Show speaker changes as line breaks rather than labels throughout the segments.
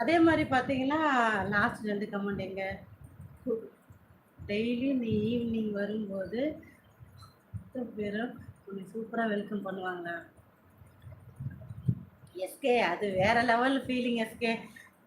அதே மாதிரி பார்த்தீங்கன்னா லாஸ்ட் ரெண்டு கமெண்ட் எங்க? டெய்லி நீ ஈவினிங் வரும்போது பேரும் உன்னை சூப்பராக வெல்கம் பண்ணுவாங்க. எஸ்கே அது வேற லெவல் ஃபீலிங் எஸ்கே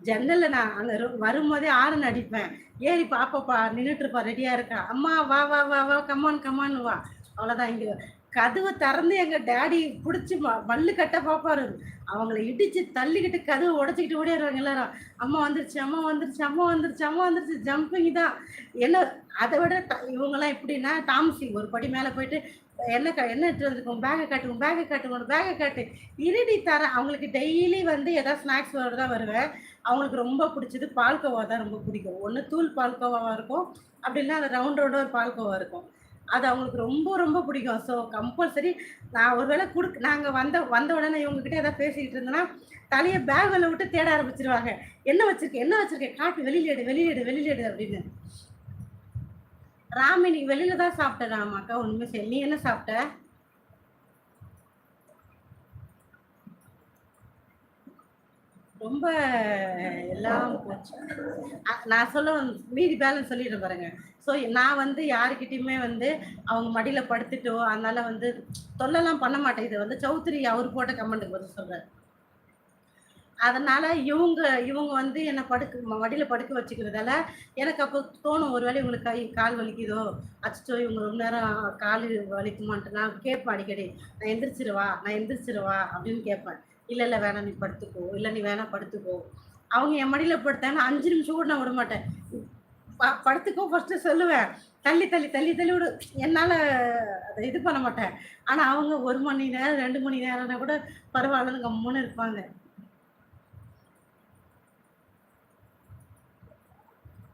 ஜன்னலில் நான் அங்கே வரும்போதே ஆரன் அடிப்பேன். ஏறி பாப்பாப்பா நின்றுட்டுருப்பா ரெடியாக இருக்கா? அம்மா வா வா வா வா கமான் கமான் வா. அவ்வளோதான் இங்கே. கதவை திறந்து எங்கள் டேடி பிடிச்சி மல்லு கட்ட பார்ப்பாரு அவங்கள இடிச்சு தள்ளிக்கிட்டு கதவை உடச்சிக்கிட்டு ஓடிடுறாங்க எல்லாரும். அம்மா வந்துருச்சு அம்மா வந்துருச்சு அம்மா வந்துருச்சு அம்மா வந்துருச்சு ஜம்பிங் தான். என்ன அதை விட இவங்கெல்லாம் எப்படின்னா தாமசி ஒரு படி மேலே போயிட்டு என்ன க என்ன எடுத்து வந்திருக்கோம்? பேகை காட்டுவோம் பேகை காட்டுவோம் பேகை காட்டு இருடி தரேன் அவங்களுக்கு டெய்லி வந்து எதாவது ஸ்நாக்ஸ் தான் வருவேன் அவங்களுக்கு ரொம்ப பிடிச்சது பால்கோவா தான் ரொம்ப பிடிக்கும். ஒன்று தூள் பால்கோவாவாக இருக்கும் அப்படின்னா அது ரவுண்ட் ரவுண்டாக ஒரு பால்கோவா இருக்கும். அது அவங்களுக்கு ரொம்ப ரொம்ப பிடிக்கும். ஸோ கம்பல்சரி நான் ஒருவேளை கொடுக்க நாங்கள் வந்த வந்த உடனே இவங்ககிட்ட ஏதாவது பேசிக்கிட்டு இருந்தேன்னா தலையை பேக்கில் விட்டு தேட ஆரம்பிச்சிருவாங்க. என்ன வச்சிருக்கேன் என்ன வச்சிருக்கேன் காட்டு வெளியிலேடு வெளியிலேடு வெளியிலேடு அப்படின்னு. ராமி நீ வெளியில தான் சாப்பிட்ட ராமாக்கா? உண்மை சரி நீ என்ன சாப்பிட்ட? ரொம்ப எல்லாம் போச்சு. நான் சொல்ல மீதி பேலன்ஸ் சொல்லிடுறேன் பாருங்க. ஸோ நான் வந்து யாருக்கிட்டையுமே வந்து அவங்க மடியில் படுத்துட்டோ அதனால வந்து தொல்லலாம் பண்ண மாட்டேன். இது வந்து சௌத்ரி அவர் போட்ட கமெண்ட்டுக்கு பதில் சொல்கிறேன் அதனால இவங்க இவங்க வந்து என்னை படுக்க மடியில் படுக்க வச்சுக்கிறதால எனக்கு அப்போ தோணும் ஒரு வேளை இவங்களுக்கு கை கால் வலிக்குதோ அச்சோ இவங்க ரொம்ப நேரம் கால் வலிக்குமான்ட்டு நான் கேட்பேன் அடிக்கடி. நான் எந்திரிச்சிருவா நான் எந்திரிச்சிருவா அப்படின்னு கேட்பேன். இல்லை இல்லை வேணாம் நீ படுத்துக்கோ. இல்லை நீ வேணா படுத்துக்கோ. அவங்க என் மடியில் படுத்தாங்கன்னா அஞ்சு நிமிஷம் கூட நான் விட மாட்டேன். ப- படுத்துக்கோ ஃபஸ்ட்டு சொல்லுவேன். தள்ளி தள்ளி தள்ளி தள்ளி விடு. என்னால் அதை இது பண்ண மாட்டேன். ஆனால் அவங்க ஒரு மணி நேரம் ரெண்டு மணி நேரம்னா கூட பரவாயில்லன்னு கம்முன்னு இருப்பாங்க.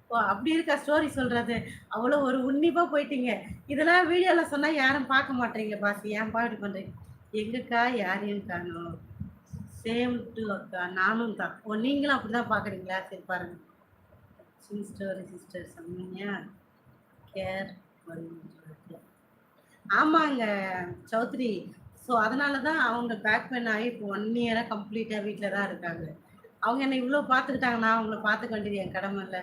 ஓ அப்படி இருக்கா ஸ்டோரி சொல்றது? அவ்வளோ ஒரு உன்னிப்பாக போயிட்டீங்க. இதெல்லாம் வீடியோவில் சொன்னால் யாரும் பார்க்க மாட்டேங்க பாசி ஏன் பாட்டு பண்ணுறீங்க எங்கக்கா யாரையும் காணும் சேம் டு அக்கா நானும் தான். ஓ நீங்களும் அப்படி தான் பார்க்குறீங்களா? சரி பாருங்க. சிஸ்டர் சிஸ்டர் சொன்னீங்க கேர் ஆமாங்க சௌத்ரி. ஸோ அதனால தான் அவங்க பேக் பெயின் ஆகி இப்போ ஒன் இயராக கம்ப்ளீட்டாக வீட்டில் தான் இருக்காங்க. அவங்க என்னை இவ்வளோ பார்த்துக்கிட்டாங்கன்னா அவங்கள பார்த்துக்க வேண்டியது என் கடமை இல்லை.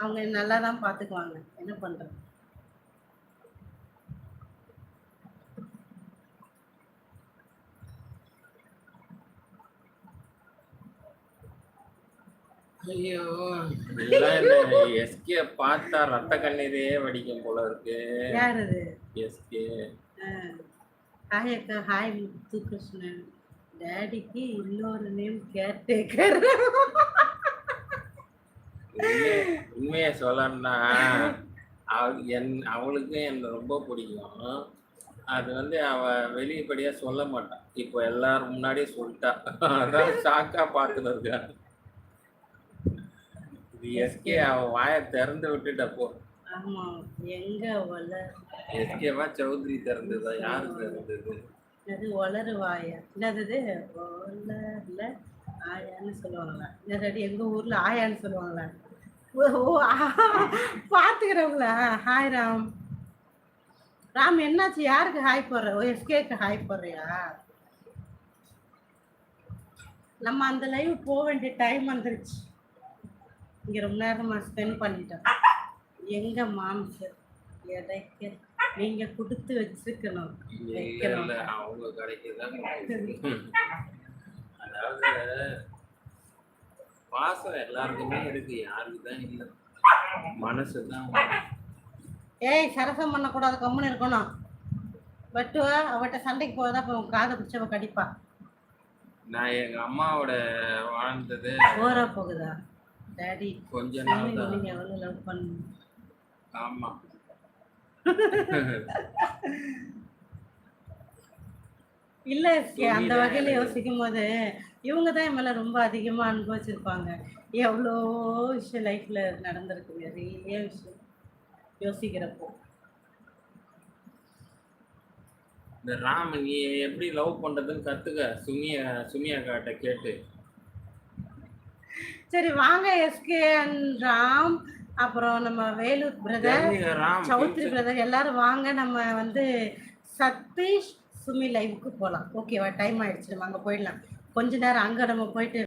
அவங்க நல்லா தான் பார்த்துக்குவாங்க. என்ன பண்ணுறது
ஐயோ. எஸ்கே பார்த்தா ரத்த கண்ணீரே வடிக்கும் போல இருக்கு.
யார் அது
எஸ்கே
ஹாய் அக்கா ஹாய் முத்து கிருஷ்ணன் டேடிக்கு இன்னொரு நேம் கேர்டேக்கர்.
உண்மையை சொல்லணும்னா என் அவளுக்கு என்ன ரொம்ப பிடிக்கும். அது வந்து அவ வெளிப்படையா சொல்ல மாட்டான் இப்போ எல்லாரும் முன்னாடியே சொல்லிட்டா. அதான் ஷாக்கா பார்த்துட்டு இருக்கா இது எஸ்கே அவ வாயை திறந்து விட்டுட்டப்போ
ஆமாம் எங்கே வள
எஸ்கேவா சௌத்ரி திறந்ததா? யாரு திறந்தது?
அது வளருவாயா என்னது வளரல ஆயான்னு சொல்லுவாங்களா? என்னடி எங்கள் ஊரில் ஆயான்னு சொல்லுவாங்களா? ஓ பார்த்துக்கிறவங்களா ஹாய் ராம். ராம் என்னாச்சு? யாருக்கு ஹாய் போடுற? ஓ எஸ்கேக்கு ஹாய் போடுறியா? நம்ம அந்த லைவ் போக வேண்டிய டைம் வந்துருச்சு. இங்கே ரொம்ப நேரமாக ஸ்பெண்ட் பண்ணிட்டோம். எங்க மாம்சர் எடைக்க நீங்க கொடுத்து வச்சிருக்கணும். வைக்கணும்.
அவங்க கடைக்கு தான் அதாவது பாசம் எல்லாருக்குமே இருக்கு யாருக்கு தான் இல்ல மனசு. தான்
ஏய் சரசம் பண்ணக்கூடாது கம்முன்னு இருக்கணும். வெட்டுவா அவட்ட சண்டைக்கு போவதா இப்போ காதை பிடிச்சவ கடிப்பா.
நான் எங்க அம்மாவோட வாழ்ந்தது
ஓரா போகுதா? டேடி
கொஞ்ச நாள் தான்.
நீங்க எவ்வளோ லவ் பண்ணு
ஆமா.
இல்ல அந்த வகையில யோசிக்கும் போது இவங்க தான் மேல ரொம்ப அதிகமா அனுபவிச்சிருப்பாங்க. எவ்வளோ விஷயம் லைஃப்ல நடந்திருக்கு நிறைய விஷயம் யோசிக்கிறப்போ.
இந்த ராம் நீ எப்படி லவ் பண்றதுன்னு கத்துக்க? சுமிய சுமியா காட்ட கேட்டு.
சரி வாங்க எஸ்கே ராம் அப்புறம் நம்ம வேலூர் பிரதர் சௌத்ரி பிரதர் எல்லாரும் வாங்க நம்ம வந்து சதீஷ் சுமி லைவுக்கு போகலாம் ஓகேவா டைம் ஆயிடுச்சு நம்ம அங்கே போயிடலாம். கொஞ்ச நேரம் அங்கே நம்ம போயிட்டு